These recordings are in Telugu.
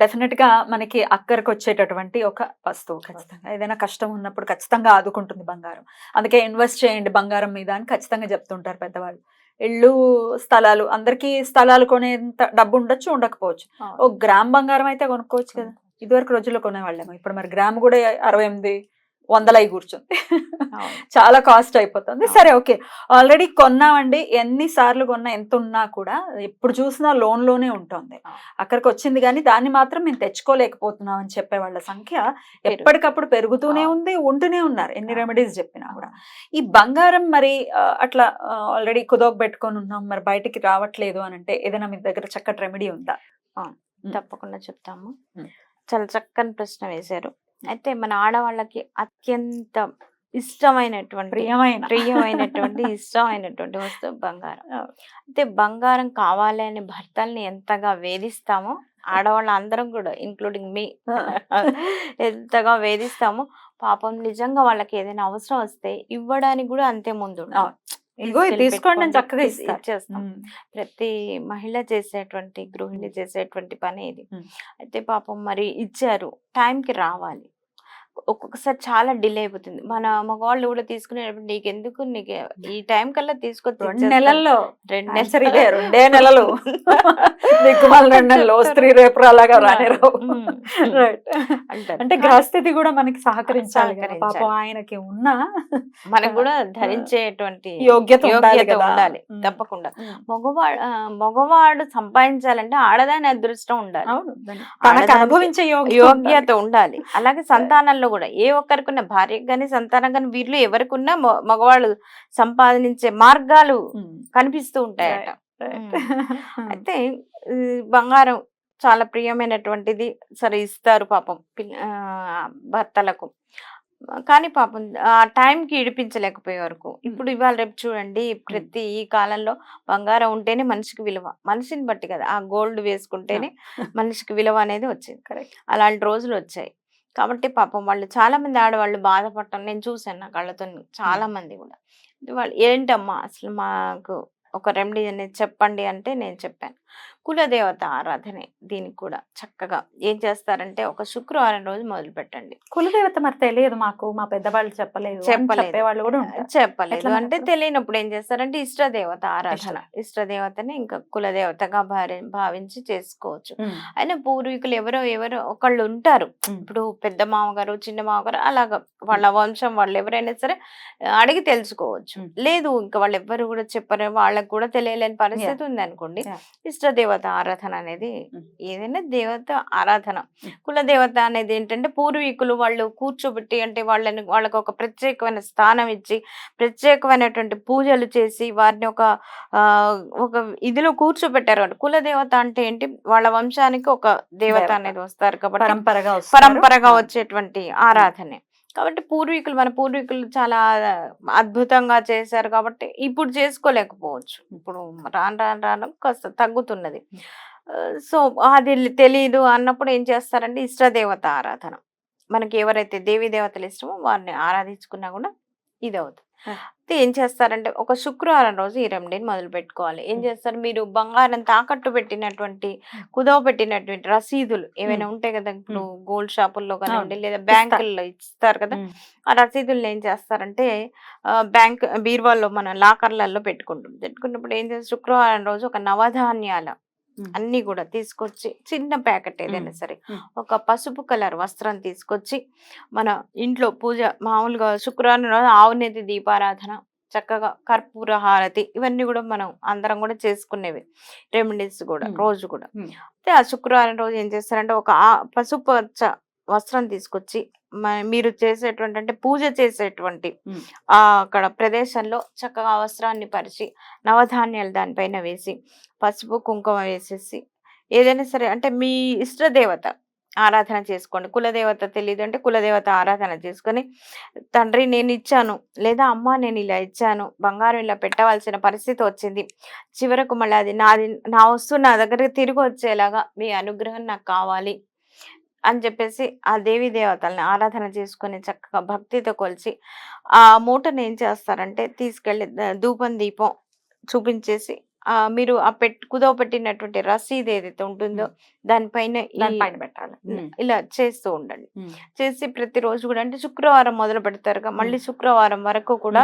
డెఫినెట్గా మనకి అక్కడికి వచ్చేటటువంటి ఒక వస్తువు ఖచ్చితంగా. ఏదైనా కష్టం ఉన్నప్పుడు ఖచ్చితంగా ఆదుకుంటుంది బంగారం. అందుకే ఇన్వెస్ట్ చేయండి బంగారం మీద అని ఖచ్చితంగా చెప్తుంటారు పెద్దవాళ్ళు. ఇళ్ళు స్థలాలు అందరికీ స్థలాలు కొనేంత డబ్బు ఉండొచ్చు ఉండకపోవచ్చు. ఓ గ్రామ్ బంగారం అయితే కొనుక్కోవచ్చు కదా. ఇదివరకు రోజుల్లో కొనేవాళ్ళేమో. ఇప్పుడు మరి గ్రామ్ కూడా అరవై ఎనిమిది వందలు కూర్చుంది. చాలా కాస్ట్ అయిపోతుంది. సరే ఓకే ఆల్రెడీ కొన్నామండి ఎన్ని సార్లు కొన్నా ఎంత ఉన్నా కూడా ఎప్పుడు చూసినా లోన్లోనే ఉంటుంది. అక్కడికి వచ్చింది కానీ దాన్ని మాత్రం మేము తెచ్చుకోలేకపోతున్నాం అని చెప్పే వాళ్ళ సంఖ్య ఎప్పటికప్పుడు పెరుగుతూనే. ఉంది ఉంటూనే ఉన్నారు ఎన్ని. రెమెడీస్ చెప్పినా కూడా ఈ బంగారం మరి అట్లా ఆల్రెడీ కుదోక పెట్టుకొని ఉన్నాం మరి బయటికి రావట్లేదు అని అంటే ఏదైనా మీ దగ్గర చక్కటి రెమెడీ ఉందా. తప్పకుండా చెప్తాము. చాలా చక్కని ప్రశ్న వేశారు అయితే మన ఆడవాళ్ళకి అత్యంత ఇష్టమైనటువంటి ప్రియమైన. ప్రియమైనటువంటి ఇష్టమైనటువంటి వస్తువు బంగారం. అయితే బంగారం కావాలి అని భర్తల్ని ఎంతగా వేధిస్తామో ఆడవాళ్ళ అందరం కూడా ఇంక్లూడింగ్ మీ ఎంతగా వేధిస్తామో పాపం నిజంగా వాళ్ళకి ఏదైనా అవసరం వస్తే ఇవ్వడానికి కూడా అంతే ముందు తీసుకెళ్ళి తీసుకోండి చక్కగా ఇచ్చేస్తాం. ప్రతి మహిళ చేసేటువంటి గృహిణి చేసేటువంటి పని ఇది. అయితే పాపం మరి ఇచ్చారు. టైంకి రావాలి. ఒక్కొక్కసారి చాలా డిలే అయిపోతుంది. మన మగవాళ్ళు కూడా తీసుకునేటప్పుడు నీకు ఎందుకు నీకు ఈ టైం కల్లా తీసుకొచ్చి రెండు. నెలల్లో. రెండు రెండే నెలలు. దిక్కుమాల రెండు నెలలు స్త్రీ రేపు అలాగా. అంటే గ్రహస్థితి కూడా మనకి సహకరించాలి. పాపం ఆయనకి ఉన్న మనకు కూడా ధరించేటువంటి యోగ్యత ఉండాలి. తప్పకుండా. మగవాడు మగవాడు సంపాదించాలంటే ఆడదాని అదృష్టం ఉండాలి. అనుభవించే యోగ్యత యోగ్యత ఉండాలి. అలాగే సంతానంలో కూడా. ఏ ఒక్కరికున్న భార్యకు కానీ సంతానం కానీ వీళ్ళు ఎవరికున్నా మగవాళ్ళు సంపాదించే మార్గాలు కనిపిస్తూ ఉంటాయట. అయితే బంగారం చాలా ప్రియమైనటువంటిది. సరే ఇస్తారు పాపం భర్తలకు. కానీ పాపం ఆ టైంకి ఇడిపించలేకపోయే వరకు ఇప్పుడు ఇవాళ రేపు చూడండి ప్రతి ఈ కాలంలో బంగారం ఉంటేనే మనిషికి విలువ. మనిషిని బట్టి కదా ఆ గోల్డ్ వేసుకుంటేనే మనిషికి విలువ అనేది వచ్చింది. అలాంటి రోజులు వచ్చాయి. కాబట్టి పాపం వాళ్ళు చాలా మంది ఆడవాళ్ళు బాధపడటం నేను చూసాను నా కళ్ళతో చాలా మంది కూడా. వాళ్ళు ఏంటమ్మా అసలు మాకు ఒక రెమెడీ అనేది చెప్పండి అంటే నేను చెప్పాను. కులదేవత ఆరాధనే దీనికి కూడా చక్కగా. ఏం చేస్తారంటే ఒక శుక్రవారం రోజు మొదలు పెట్టండి. కులదేవత మరి తెలియదు మాకు మా పెద్దవాళ్ళు చెప్పలేదు చెప్పలేదు. కూడా చెప్పలేదు. అంటే? తెలియనప్పుడు ఏం చేస్తారంటే ఇష్టదేవత ఆరాధన. ఇష్టదేవతని ఇంకా కులదేవతగా భావించి చేసుకోవచ్చు. అయినా పూర్వీకులు ఎవరో ఎవరో ఒకళ్ళు ఉంటారు. ఇప్పుడు పెద్ద మామగారు చిన్న మామగారు అలాగా వాళ్ళ వంశం వాళ్ళు ఎవరైనా సరే అడిగి తెలుసుకోవచ్చు. లేదు ఇంకా వాళ్ళు ఎవ్వరు కూడా చెప్పరు వాళ్ళకి కూడా తెలియలేని పరిస్థితి ఉంది అనుకోండి Yeah. ఇష్టదేవత ఆరాధన అనేది. ఏదైనా దేవత ఆరాధన ఉమ్. కులదేవత అనేది ఏంటంటే పూర్వీకులు వాళ్ళు కూర్చోబెట్టి అంటే వాళ్ళని వాళ్ళకి ఒక ప్రత్యేకమైన స్థానం ఇచ్చి ప్రత్యేకమైనటువంటి పూజలు చేసి వారిని ఒక ఆ, ఒక ఇదిలో కూర్చోబెట్టారు అంటే కులదేవత అంటే ఏంటి వాళ్ళ వంశానికి ఒక దేవత దేవత. అనేది వస్తారు కాబట్టి పరంపరగా. పరంపరగా. వచ్చేటువంటి ఆరాధనే కాబట్టి పూర్వీకులు మన పూర్వీకులు చాలా అద్భుతంగా చేశారు కాబట్టి ఇప్పుడు చేసుకోలేకపోవచ్చు. ఇప్పుడు రాను రాను రాను కాస్త తగ్గుతున్నది. సో అది తెలియదు అన్నప్పుడు ఏం చేస్తారంటే ఇష్టదేవత ఆరాధన. మనకి ఎవరైతే దేవీ దేవతలు ఇష్టమో వారిని ఆరాధించుకున్నా కూడా ఇది అవుతుంది అయితే ఏం చేస్తారంటే ఒక శుక్రవారం రోజు ఈ రెమెడీని మొదలు పెట్టుకోవాలి. ఏం. చేస్తారు? మీరు బంగారం తాకట్టు పెట్టినటువంటి కుదవ పెట్టినటువంటి రసీదులు ఏవైనా ఉంటాయి కదా? ఇప్పుడు గోల్డ్ షాపుల్లో కానివ్వండి లేదా బ్యాంకుల్లో ఇస్తారు కదా. ఆ రసీదులను ఏం చేస్తారంటే బ్యాంక్ బీరువాల్లో మన లాకర్లలో పెట్టుకుంటాం. పెట్టుకున్నప్పుడు ఏం చేస్తారు? శుక్రవారం రోజు ఒక నవధాన్యాల. అన్ని కూడా తీసుకొచ్చి చిన్న ప్యాకెట్ ఏదైనా. సరే. ఒక పసుపు కలర్ వస్త్రం తీసుకొచ్చి మన ఇంట్లో పూజ మామూలుగా శుక్రవారం రోజు ఆవునేతి దీపారాధన చక్కగా కర్పూర హారతి ఇవన్నీ కూడా మనం అందరం కూడా చేసుకునేవి రెమెడీస్ కూడా. రోజు కూడా. అయితే ఆ శుక్రవారం రోజు ఏం చేస్తారంటే ఒక ఆ- పసుపు వస్త్రం తీసుకొచ్చి మీరు చేసేటువంటి అంటే పూజ చేసేటువంటి అక్కడ ప్రదేశంలో చక్కగా వస్త్రాన్ని పరిచి నవధాన్యాలు దానిపైన వేసి పసుపు కుంకుమ వేసేసి ఏదైనా సరే అంటే మీ ఇష్ట దేవత ఆరాధన చేసుకోండి. కులదేవత తెలియదు అంటే కులదేవత ఆరాధన చేసుకొని తండ్రి నేను ఇచ్చాను లేదా అమ్మ నేను ఇలా ఇచ్చాను బంగారం ఇలా పెట్టవలసిన పరిస్థితి వచ్చింది. చివరకు మళ్ళీ అది నాది నా వస్తువు నా దగ్గరికి తిరిగి వచ్చేలాగా మీ అనుగ్రహం నాకు కావాలి. అని చెప్పేసి ఆ దేవి దేవతల్ని ఆరాధన చేసుకుని చక్కగా భక్తితో కొలిచి ఆ మూటను ఏం చేస్తారంటే తీసుకెళ్ళి ధూపం దీపం చూపించేసి మీరు ఆ పెట్ కుదవ పెట్టినటువంటి రసీదు ఏదైతే ఉంటుందో దానిపైన దానిపైన పెట్టాలి. ఇలా చేస్తూ ఉండండి. చేసి ప్రతిరోజు కూడా అంటే శుక్రవారం మొదలు పెడతారుగా మళ్ళీ శుక్రవారం వరకు కూడా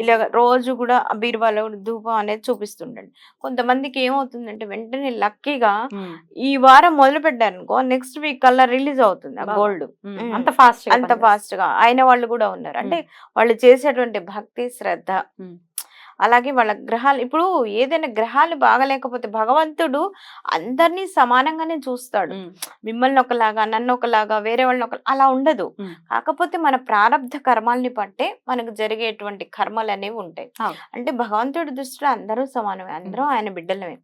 ఇలా రోజు కూడా ఆ బీరువాలో ధూపం అనేది చూపిస్తుండండి. కొంతమందికి ఏమవుతుందంటే వెంటనే లక్కీగా. ఈ వారం మొదలు పెట్టారనుకో నెక్స్ట్ వీక్ కల్లా రిలీజ్ అవుతుంది ఆ. గోల్డ్. అంత ఫాస్ట్ అంత ఫాస్ట్గా అయిన వాళ్ళు కూడా ఉన్నారు. అంటే వాళ్ళు చేసేటువంటి భక్తి శ్రద్ధ. అలాగే వాళ్ళ గ్రహాలు ఇప్పుడు ఏదైనా గ్రహాలు బాగలేకపోతే భగవంతుడు అందరినీ సమానంగానే చూస్తాడు మిమ్మల్ని ఒకలాగా నన్ను ఒకలాగా వేరే వాళ్ళని ఒక అలా ఉండదు. కాకపోతే మన ప్రారంధ కర్మాల్ని బట్టే మనకు జరిగేటువంటి కర్మలు అనేవి ఉంటాయి. అంటే భగవంతుడి దృష్టిలో అందరూ సమానమే అందరూ ఆయన బిడ్డలమే.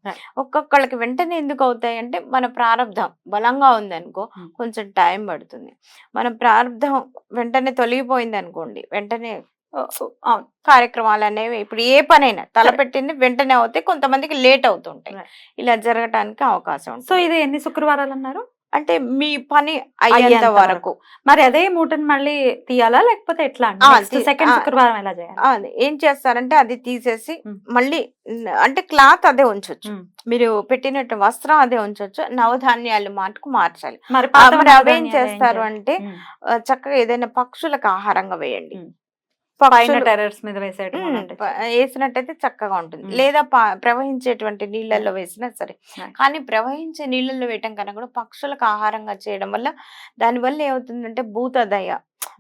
ఒక్కొక్కళ్ళకి వెంటనే ఎందుకు అవుతాయి అంటే మన ప్రారంధం బలంగా ఉంది అనుకో ఉమ్. కొంచెం టైం పడుతుంది మన ప్రారంధం వెంటనే తొలగిపోయింది అనుకోండి వెంటనే అవును. కార్యక్రమాలు అనేవి ఇప్పుడు ఏ పనైనా తలపెట్టింది వెంటనే అవుతాయి కొంతమందికి లేట్ అవుతుంటాయి. ఇలా జరగటానికి అవకాశం సో ఉంటుంది ఇది ఎన్ని శుక్రవారాలు అన్నారు అంటే మీ పని అయ్యేంత వరకు. మరి అదే మూటను మళ్ళీ తీయాలా లేకపోతే ఎట్లా సెకండ్. శుక్రవారం ఎలా చేయాలి? ఏం చేస్తారంటే అది తీసేసి. మళ్ళీ అంటే క్లాత్ అదే ఉంచొచ్చు. మీరు పెట్టినట్టు వస్త్రం అదే ఉంచొచ్చు. నవధాన్యాలు మాటకు మార్చాలి. మరి అవేం ఏం చేస్తారు? అంటే చక్కగా ఏదైనా పక్షులకు ఆహారంగా వేయండి. పైన టెర్రస్ మీద. ప- వేసినట్టయితే చక్కగా ఉంటుంది. లేదా ప్రవహించేటువంటి నీళ్ళల్లో వేసినా సరే. కానీ ప్రవహించే నీళ్ళల్లో వేయటం కన్నా కూడా పక్షులకు ఆహారంగా చేయడం వల్ల దానివల్ల ఏమవుతుందంటే భూతదయ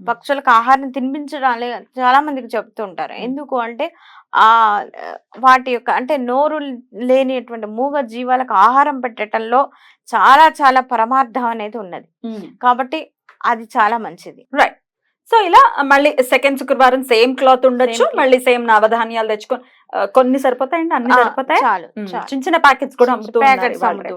పక్షులకు ఆహారం తినిపించడం చాలా మందికి చెప్తూ ఉంటారు. ఎందుకు అంటే ఆ వాటి యొక్క అంటే నోరు లేనిటువంటి మూగ జీవాలకు ఆహారం పెట్టడంలో చాలా చాలా పరమార్థం అనేది ఉన్నది. కాబట్టి అది చాలా మంచిది సో ఇలా మళ్ళీ సెకండ్ శుక్రవారం సేమ్ క్లాత్ ఉండొచ్చు. మళ్ళీ సేమ్ నవధాన్యాలు తెచ్చుకొని కొన్ని సరిపోతాయండి అన్ని సరిపోతాయి చాలు. చిన్న చిన్న ప్యాకెట్స్ కూడా అమ్ముతూ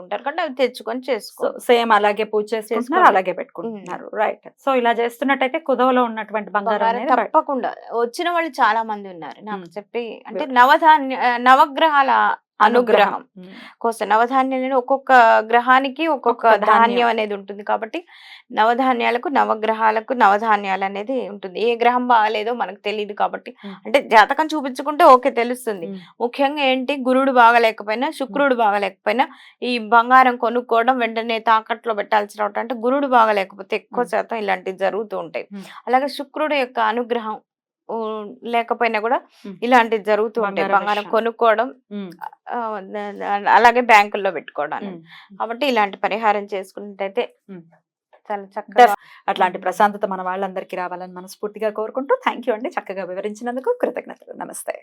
ఉంటారు అవి తెచ్చుకొని చేసుకో సేమ్ అలాగే పూజ చేసుకుంటున్నారు. అలాగే పెట్టుకుంటున్నారు రైట్ సో ఇలా చేస్తున్నట్టయితే కుదవలో ఉన్నటువంటి బంగారం తప్పకుండా వచ్చిన వాళ్ళు చాలా మంది ఉన్నారు నాకు. చెప్పి అంటే నవధాన్య నవగ్రహాల అనుగ్రహం. కోసం నవధాన్యాలు ఒక్కొక్క గ్రహానికి ఒక్కొక్క ధాన్యం. అనేది ఉంటుంది కాబట్టి నవధాన్యాలకు నవగ్రహాలకు నవధాన్యాలు అనేది ఉంటుంది ఏ గ్రహం బాగాలేదో మనకు తెలియదు కాబట్టి. అంటే జాతకం చూపించుకుంటే ఓకే తెలుస్తుంది. ముఖ్యంగా ఏంటి గురుడు బాగలేకపోయినా శుక్రుడు బాగలేకపోయినా ఈ బంగారం కొనుక్కోవడం వెంటనే తాకట్లో పెట్టాల్సి రావటం అంటే గురుడు బాగలేకపోతే ఎక్కువ. శాతం ఇలాంటివి జరుగుతూ ఉంటాయి. అలాగే శుక్రుడు యొక్క అనుగ్రహం లేకపోయినా కూడా. ఇలాంటివి జరుగుతూ ఉంటాయి బంగారం. కొనుక్కోవడం అలాగే బ్యాంకుల్లో పెట్టుకోవడానికి ఉమ్. కాబట్టి ఇలాంటి పరిహారం చేసుకున్నట్టయితే. చాలా చక్కగా అట్లాంటి ప్రశాంతత మన వాళ్ళందరికీ రావాలని మనస్ఫూర్తిగా కోరుకుంటూ థ్యాంక్ యూ అండి చక్కగా వివరించినందుకు కృతజ్ఞతలు నమస్తే